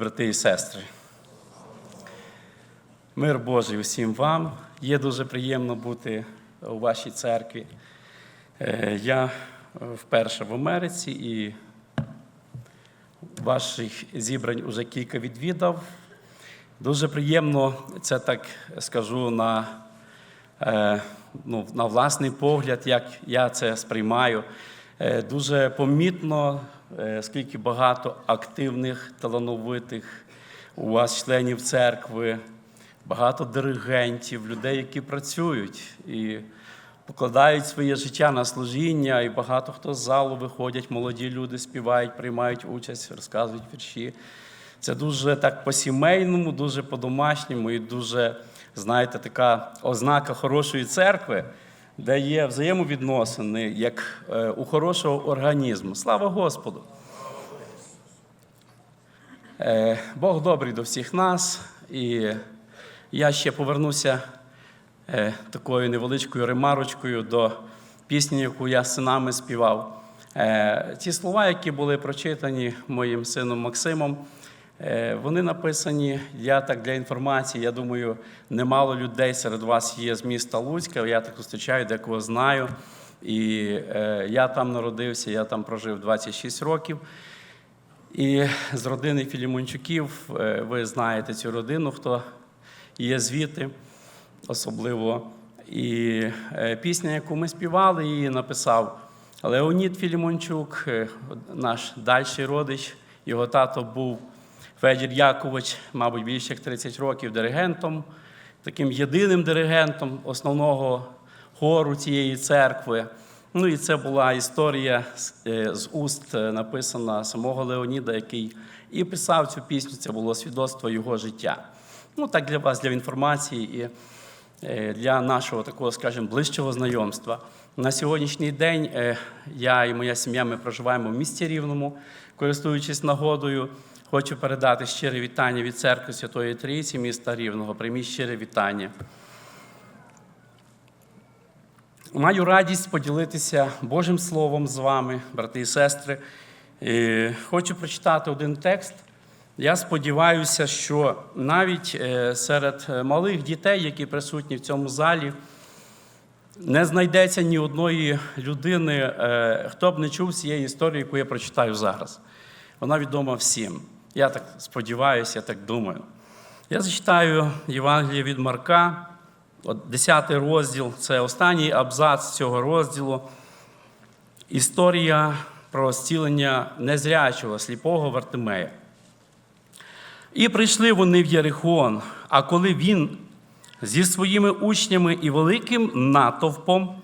брати і сестри. Мир Божий усім вам. Є дуже приємно бути у вашій церкві. Е, Я вперше в Америці і ваших зібрань уже кілька відвідав. Дуже приємно, це так скажу на, е, ну, на власний погляд, як я це сприймаю. Е, Дуже помітно, скільки багато активних, талановитих у вас членів церкви, багато диригентів, людей, які працюють і покладають своє життя на служіння, і багато хто з залу виходять, молоді люди співають, приймають участь, розказують вірші. Це дуже так по-сімейному, дуже по-домашньому і дуже, знаєте, така ознака хорошої церкви, де є взаємовідносини, як е, у хорошого організму. Слава Господу! Е, Бог добрий до всіх нас, і я ще повернуся е, такою невеличкою ремарочкою до пісні, яку я з синами співав. Ті слова, які були прочитані моїм сином Максимом, вони написані я так для інформації. Я думаю, немало людей серед вас є з міста Луцька. Я так зустрічаю, декого знаю. І е, я там народився, я там прожив 26 років. І з родини Філімончуків, е, ви знаєте цю родину, хто є звідти особливо. І е, пісня, яку ми співали, її написав Леонід Філімончук, е, наш дальший родич. Його тато був Федір Якович, мабуть, більше як 30 років диригентом, таким єдиним диригентом основного хору цієї церкви. Ну і це була історія з- е, уст е, написана самого Леоніда, який і писав цю пісню. Це було свідоцтво його життя. Ну так для вас, для інформації і е, для нашого такого, скажімо, ближчого знайомства. На сьогоднішній день я і моя сім'я ми проживаємо в місті Рівному, користуючись нагодою. Хочу передати щире вітання від церкви Святої Трійці міста Рівного. Прийміть щире вітання. Маю радість поділитися Божим Словом з вами, брати і сестри. Хочу прочитати один текст. Я сподіваюся, що навіть е, серед малих дітей, які присутні в цьому залі, не знайдеться ні одної людини, е, хто б не чув цієї історії, яку я прочитаю зараз. Вона відома всім. Я так сподіваюся, я так думаю. Я зачитаю Євангеліє від Марка, от 10 розділ, це останній абзац цього розділу. Історія про зцілення незрячого сліпого Вартимея. І прийшли вони в Єрихон, а коли він зі своїми учнями і великим натовпом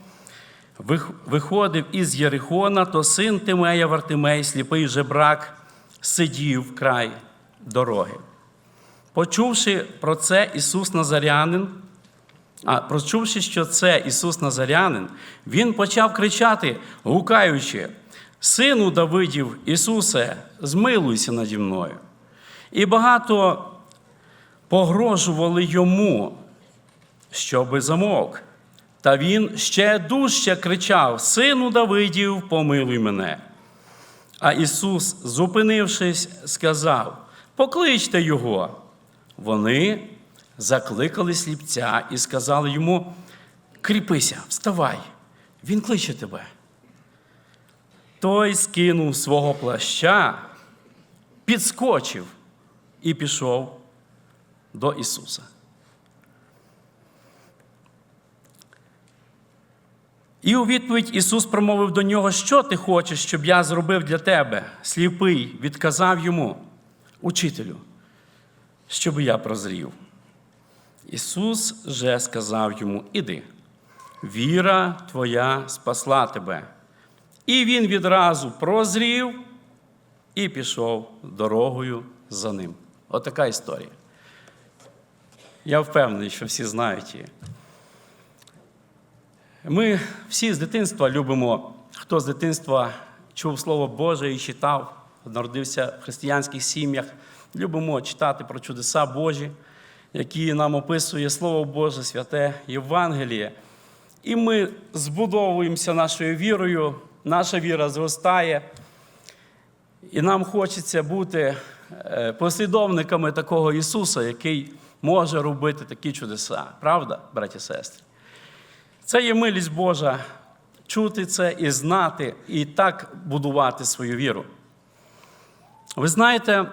виходив із Єрихона, то син Тимея Вартимей, сліпий жебрак, сидів край дороги. Почувши про це Ісус Назарянин, а почувши, що це Ісус Назарянин, Він почав кричати, гукаючи: Сину Давидів, Ісусе, змилуйся наді мною. І багато погрожували йому, щоби замовк. Та він ще дужче кричав: Сину Давидів, помилуй мене. А Ісус, зупинившись, сказав: Покличте його. Вони закликали сліпця і сказали йому: Кріпися, вставай, він кличе тебе. Той скинув свого плаща, підскочив і пішов до Ісуса. І у відповідь Ісус промовив до нього, що ти хочеш, щоб я зробив для тебе? Сліпий відказав йому, учителю, щоб я прозрів. Ісус же сказав йому: Іди, віра твоя спасла тебе. І він відразу прозрів і пішов дорогою за ним. Отака історія. Я впевнений, що всі знають її. Ми всі з дитинства любимо, хто з дитинства чув Слово Боже і читав, народився в християнських сім'ях. Любимо читати про чудеса Божі, які нам описує Слово Боже, святе Євангеліє. І ми збудовуємося нашою вірою, наша віра зростає. І нам хочеться бути е, послідовниками такого Ісуса, який може робити такі чудеса. Правда, браті і сестри? Це є милість Божа чути це і знати, і так будувати свою віру. Ви знаєте,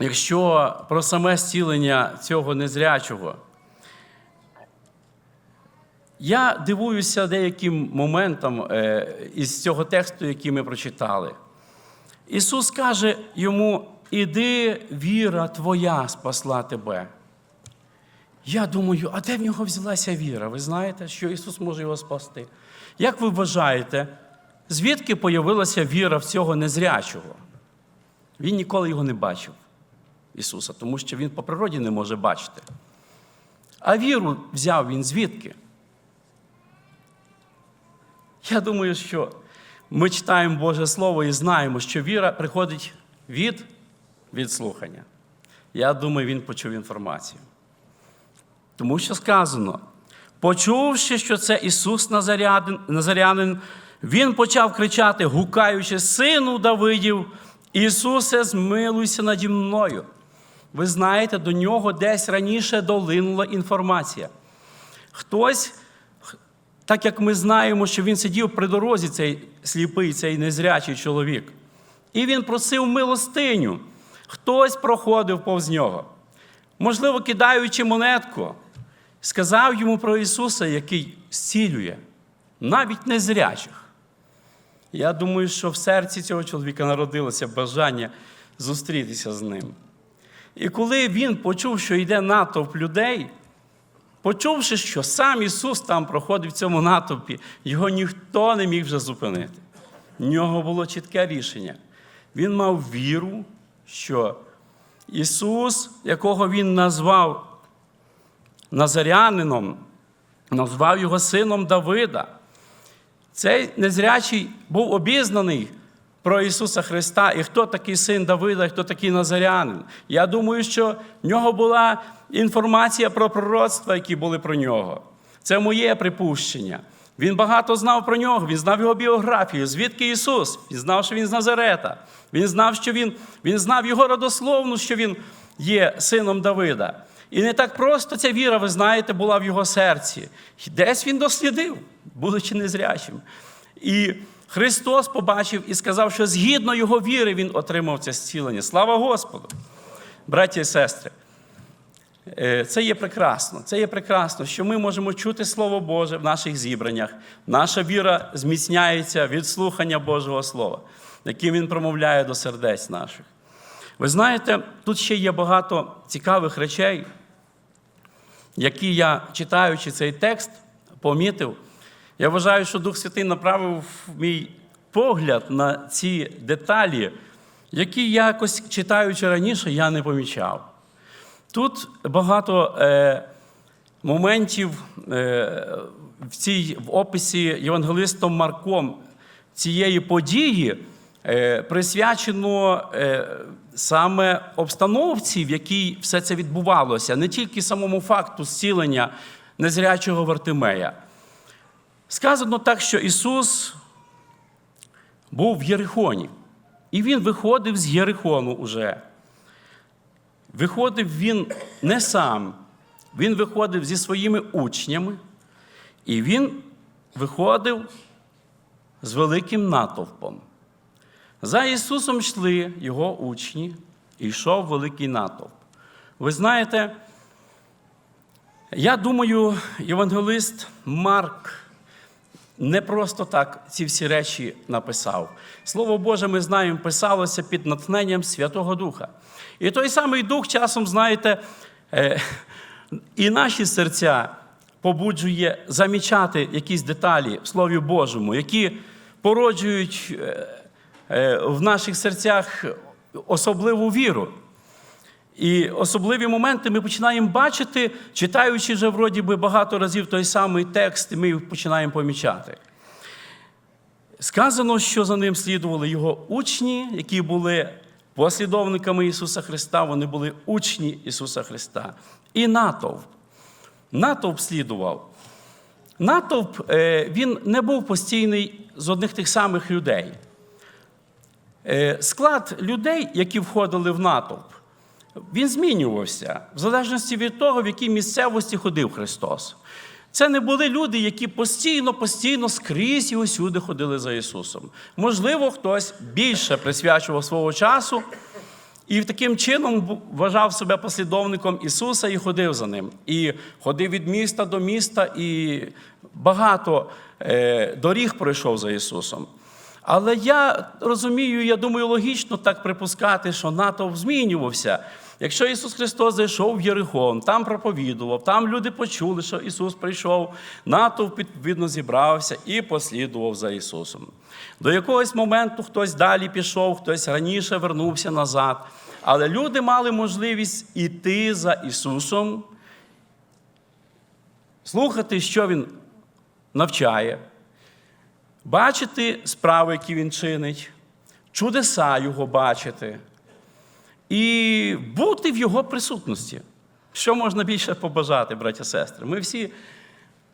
якщо про саме зцілення цього незрячого, я дивуюся деяким моментам е, із цього тексту, який ми прочитали. Ісус каже йому: Іди, віра твоя спасла тебе. Я думаю, а де в нього взялася віра? Ви знаєте, що Ісус може його спасти? Як ви вважаєте, звідки появилася віра в цього незрячого? Він ніколи його не бачив, Ісуса, тому що Він по природі не може бачити. А віру взяв він звідки? Я думаю, що ми читаємо Боже Слово і знаємо, що віра приходить від, від слухання. Я думаю, він почув інформацію. Тому що сказано, почувши, що це Ісус Назарянин, Він почав кричати, гукаючи Сину Давидів, Ісусе, змилуйся наді мною. Ви знаєте, до нього десь раніше долинула інформація. Хтось, так як ми знаємо, що він сидів при дорозі, цей сліпий, цей незрячий чоловік, і він просив милостиню. Хтось проходив повз нього. Можливо, кидаючи монетку, сказав йому про Ісуса, який зцілює, навіть незрячих. Я думаю, що в серці цього чоловіка народилося бажання зустрітися з ним. І коли він почув, що йде натовп людей, почувши, що сам Ісус там проходив в цьому натовпі, його ніхто не міг вже зупинити. В нього було чітке рішення. Він мав віру, що Ісус, якого Він назвав Назарянином, назвав його сином Давида. Цей незрячий був обізнаний про Ісуса Христа і хто такий син Давида, і хто такий Назарянин. Я думаю, що в нього була інформація про пророцтва, які були про нього. Це моє припущення. Він багато знав про нього, він знав його біографію, звідки Ісус. Він знав, що він з Назарета. Він знав, що він, він знав його родословну, що він є сином Давида. І не так просто ця віра, ви знаєте, була в його серці. Десь він дослідив, будучи незрячим. І Христос побачив і сказав, що згідно його віри він отримав це зцілення. Слава Господу! Браті і сестри, е, це є прекрасно. Це є прекрасно, що ми можемо чути Слово Боже в наших зібраннях. Наша віра зміцняється від слухання Божого Слова, яким Він промовляє до сердець наших. Ви знаєте, тут ще є багато цікавих речей, які я, читаючи цей текст, помітив. Я вважаю, що Дух Святий направив мій погляд на ці деталі, які якось читаючи раніше, я не помічав. Тут багато е, моментів е, в цій в описі Євангелистом Марком цієї події присвячено е, саме обстановці, в якій все це відбувалося, не тільки самому факту зцілення незрячого Вартимея. Сказано так, що Ісус був в Єрихоні, і Він виходив з Єрихону уже. Виходив він не сам, він виходив зі своїми учнями, і він виходив з великим натовпом. За Ісусом йшли його учні, і йшов великий натовп. Ви знаєте, я думаю, євангелист Марк не просто так ці всі речі написав. Слово Боже, ми знаємо, писалося під натхненням Святого Духа. І той самий Дух часом, знаєте, е, і наші серця побуджує замічати якісь деталі в Слові Божому, які породжують е, в наших серцях особливу віру. І особливі моменти ми починаємо бачити, читаючи вже вроді би багато разів той самий текст, ми починаємо помічати. Сказано, що за ним слідували його учні, які були послідовниками Ісуса Христа, вони були учні Ісуса Христа. І натовп. Натовп слідував. Натовп е, він не був постійний з одних тих самих людей. Е, Склад людей, які входили в натовп, він змінювався в залежності від того, в якій місцевості ходив Христос. Це не були люди, які постійно, постійно скрізь і усюди ходили за Ісусом. Можливо, хтось більше присвячував свого часу і таким чином вважав себе послідовником Ісуса і ходив за ним. І ходив від міста до міста, і багато е, доріг пройшов за Ісусом. Але я розумію, я думаю, логічно так припускати, що натовп змінювався. Якщо Ісус Христос зайшов в Єрихон, там проповідував, там люди почули, що Ісус прийшов, натовп відповідно зібрався і послідував за Ісусом. До якогось моменту хтось далі пішов, хтось раніше вернувся назад. Але люди мали можливість іти за Ісусом, слухати, що Він навчає, бачити справи, які він чинить, чудеса його бачити і бути в його присутності. Що можна більше побажати, браття сестри? Ми всі,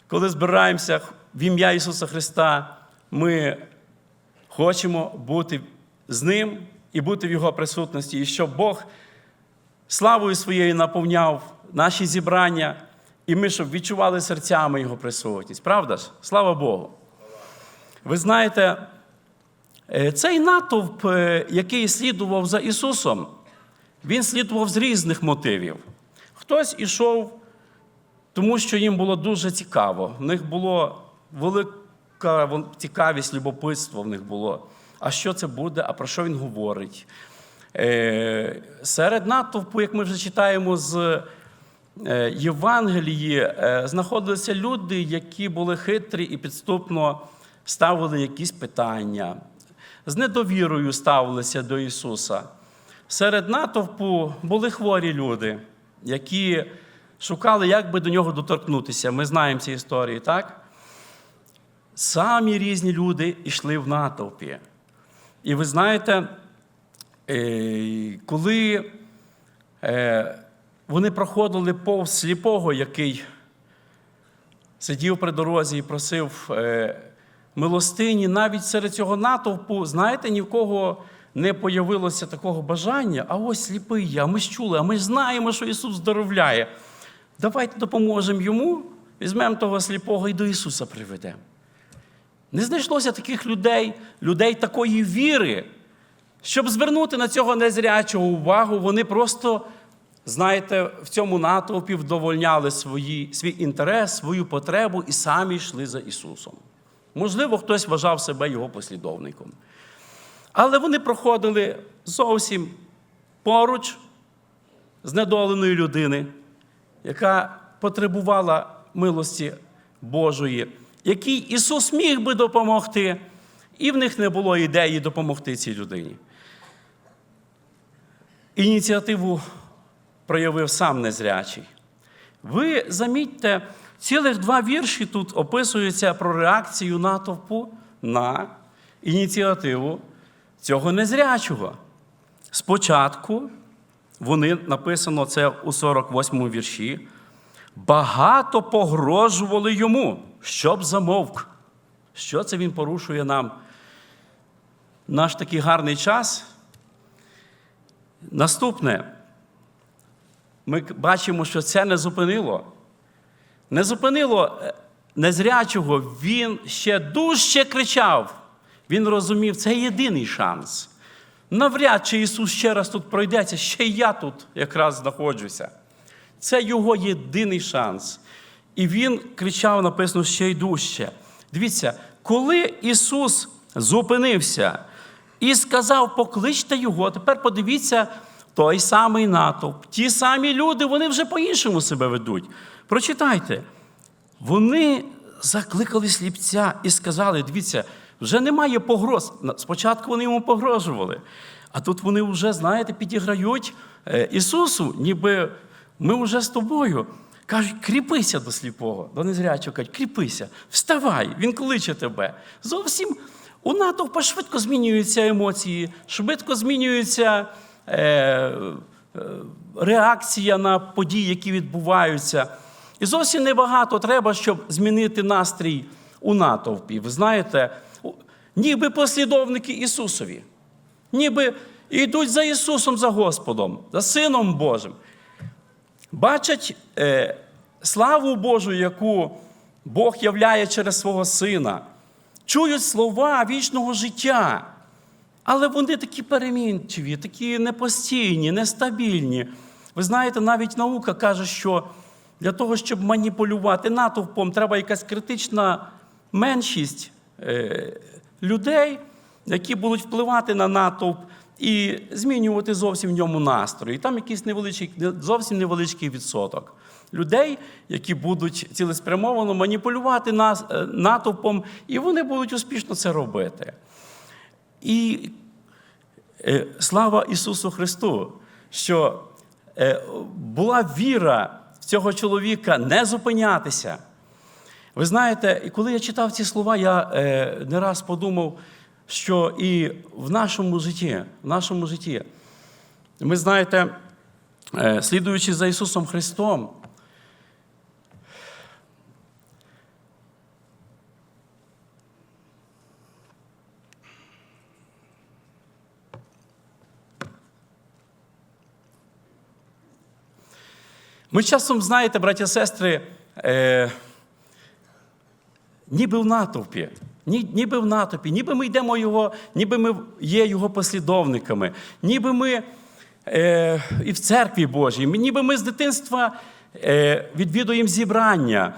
коли збираємося в ім'я Ісуса Христа, ми хочемо бути з Ним і бути в Його присутності, і щоб Бог славою своєю наповняв наші зібрання, і ми щоб відчували серцями Його присутність. Правда ж? Слава Богу! Ви знаєте, е, цей натовп, е, який слідував за Ісусом, він слідував з різних мотивів. Хтось ішов, тому що їм було дуже цікаво. В них було велика цікавість, любопитство в них було. А що це буде, а про що він говорить? Е, Серед натовпу, як ми вже читаємо з Євангелії, знаходилися люди, які були хитрі і підступно ставили якісь питання, з недовірою ставилися до Ісуса. Серед натовпу були хворі люди, які шукали, як би до нього доторкнутися. Ми знаємо ці історії, так? Самі різні люди йшли в натовпі. І ви знаєте, е, коли е, вони проходили повз сліпого, який сидів при дорозі і просив е, милостині, навіть серед цього натовпу, знаєте, ні в кого не появилося такого бажання, а ось сліпий я, ми ж чули, а ми ж знаємо, що Ісус здоровляє. Давайте допоможемо йому, візьмемо того сліпого і до Ісуса приведемо. Не знайшлося таких людей, людей такої віри, щоб звернути на цього незрячого увагу, вони просто, знаєте, в цьому натовпі вдовольняли свої, свій інтерес, свою потребу і самі йшли за Ісусом. Можливо, хтось вважав себе його послідовником. Але вони проходили зовсім поруч з недоленої людини, яка потребувала милості Божої, якій Ісус міг би допомогти, і в них не було ідеї допомогти цій людині. Ініціативу проявив сам незрячий. Ви замітьте, цілих два вірші тут описуються про реакцію натовпу на ініціативу цього незрячого. Спочатку вони написано це у 48-му вірші. Багато погрожували йому, щоб замовк. Що це він порушує нам? Наш такий гарний час. Наступне, ми бачимо, що це не зупинило. Не зупинило е, незрячого, він ще дужче кричав. Він розумів, це єдиний шанс. Навряд чи Ісус ще раз тут пройдеться, ще й я тут якраз знаходжуся. Це його єдиний шанс. І він кричав, написано, ще й дужче. Дивіться, коли Ісус зупинився і сказав, покличте його, тепер подивіться той самий натовп, ті самі люди, вони вже по-іншому себе ведуть. Прочитайте, вони закликали сліпця і сказали: дивіться, вже немає погроз. Спочатку вони йому погрожували, а тут вони вже, знаєте, підіграють е, Ісусу, ніби ми вже з тобою. Кажуть, кріпися до сліпого, до незрячого кажуть, кріпися, вставай, він кличе тебе. Зовсім у натовпа швидко змінюються емоції, швидко змінюється е, реакція на події, які відбуваються. І зовсім небагато треба, щоб змінити настрій у натовпі. Ви знаєте, ніби послідовники Ісусові. ніби йдуть за Ісусом, за Господом, за Сином Божим. Бачать е, славу Божу, яку Бог являє через свого Сина, чують слова вічного життя. Але вони такі перемінчиві, такі непостійні, нестабільні. Ви знаєте, навіть наука каже, що для того, щоб маніпулювати натовпом, треба якась критична меншість е, людей, які будуть впливати на натовп і змінювати зовсім в ньому настрої. Там якийсь невеличкий, зовсім невеличкий відсоток людей, які будуть цілеспрямовано маніпулювати е, натовпом, і вони будуть успішно це робити. І е, слава Ісусу Христу, що е, була віра цього чоловіка не зупинятися. Ви знаєте, і коли я читав ці слова, я е, не раз подумав, що і в нашому житті, в нашому житті, ми знаєте, е, слідуючи за Ісусом Христом, Ми часом, знаєте, браття сестри, е, ніби в натовпі, ні, ніби в натовпі, ніби ми йдемо його, ніби ми є його послідовниками, ніби ми е, і в церкві Божій, ніби ми з дитинства е, відвідуємо зібрання.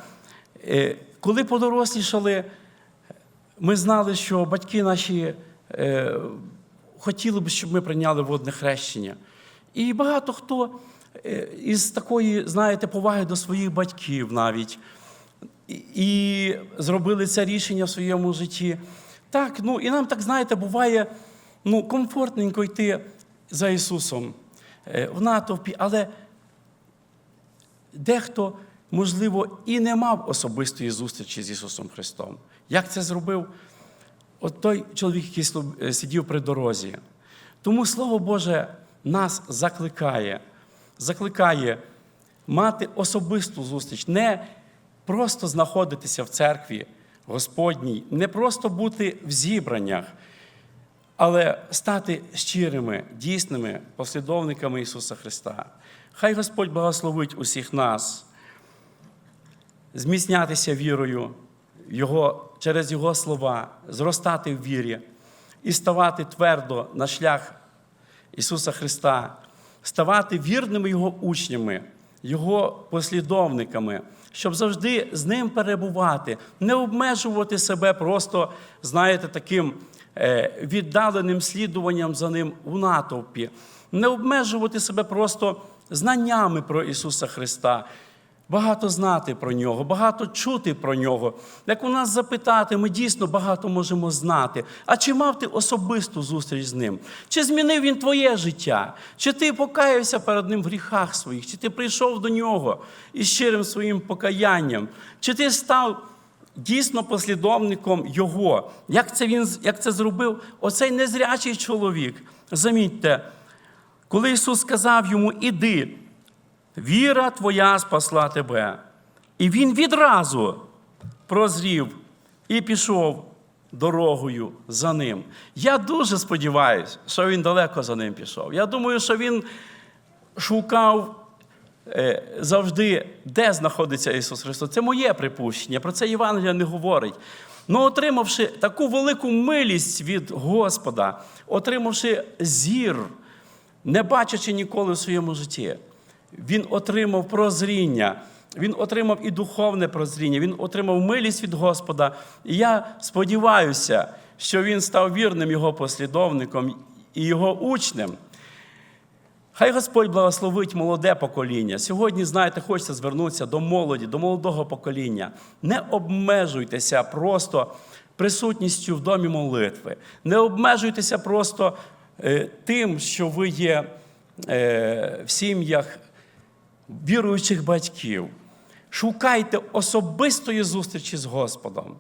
Е, коли подорослішали, ми знали, що батьки наші е, хотіли б, щоб ми прийняли водне хрещення. І багато хто із такої, знаєте, поваги до своїх батьків навіть і, і зробили це рішення в своєму житті. Так, ну і нам так, знаєте, буває ну, комфортненько йти за Ісусом е, в натовпі, але дехто, можливо, і не мав особистої зустрічі з Ісусом Христом. Як це зробив от той чоловік, який е, сидів при дорозі? Тому Слово Боже нас закликає, закликає мати особисту зустріч, не просто знаходитися в церкві Господній, не просто бути в зібраннях, але стати щирими, дійсними послідовниками Ісуса Христа. Хай Господь благословить усіх нас, зміцнятися вірою Його, через Його слова, зростати в вірі і ставати твердо на шлях Ісуса Христа, ставати вірними Його учнями, Його послідовниками, щоб завжди з Ним перебувати, не обмежувати себе просто, знаєте, таким е, віддаленим слідуванням за Ним у натовпі, не обмежувати себе просто знаннями про Ісуса Христа. Багато знати про нього, багато чути про нього. Як у нас запитати, ми дійсно багато можемо знати. А чи мав ти особисту зустріч з ним? Чи змінив він твоє життя? Чи ти покаявся перед ним в гріхах своїх? Чи ти прийшов до нього із щирим своїм покаянням? Чи ти став дійсно послідовником Його? Як це він як це зробив? Оцей незрячий чоловік. Замітьте, коли Ісус сказав йому, іди. Віра твоя спасла тебе. І він відразу прозрів і пішов дорогою за ним. Я дуже сподіваюся, що він далеко за ним пішов. Я думаю, що він шукав е, завжди, де знаходиться Ісус Христос. Це моє припущення, про це Євангелія не говорить. Ну, отримавши таку велику милість від Господа, отримавши зір, не бачачи ніколи в своєму житті, він отримав прозріння, він отримав і духовне прозріння, він отримав милість від Господа. І я сподіваюся, що він став вірним його послідовником і його учнем. Хай Господь благословить молоде покоління. Сьогодні, знаєте, хочеться звернутися до молоді, до молодого покоління. Не обмежуйтеся просто присутністю в домі молитви. Не обмежуйтеся просто е, тим, що ви є е, в сім'ях віруючих батьків. Шукайте особистої зустрічі з Господом.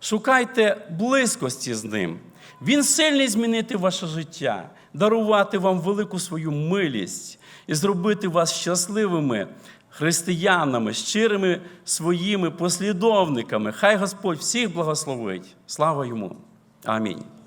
Шукайте близькості з ним. Він сильний змінити ваше життя, дарувати вам велику свою милість і зробити вас щасливими християнами, щирими своїми послідовниками. Хай Господь всіх благословить. Слава йому. Амінь.